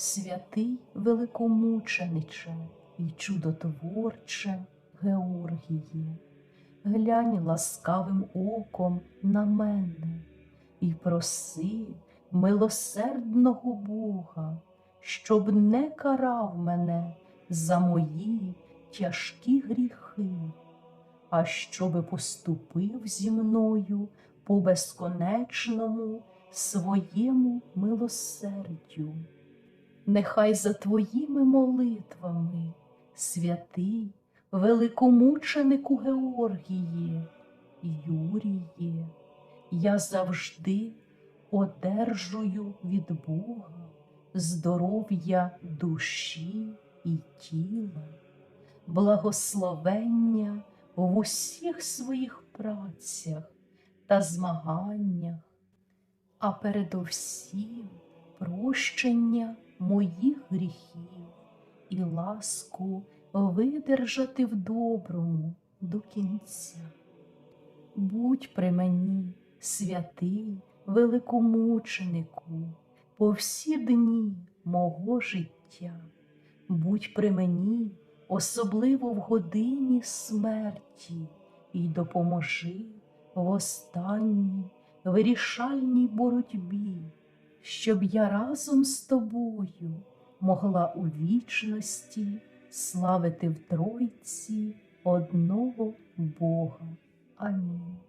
святий великомучениче і чудотворче Георгіє, глянь ласкавим оком на мене і проси милосердного Бога, щоб не карав мене за мої тяжкі гріхи, а щоби поступив зі мною по безконечному своєму милосердю. Нехай за твоїми молитвами, святий великомученику Георгіє, Юріє, я завжди одержую від Бога здоров'я душі і тіла, благословення в усіх своїх працях та змаганнях, а передовсім прощення моїх гріхів і ласку видержати в доброму до кінця. Будь при мені, святий великомученику, по всі дні мого життя, будь при мені, особливо в годині смерті, і допоможи в останній вирішальній боротьбі, щоб я разом з тобою могла у вічності славити в Тройці одного Бога. Амінь.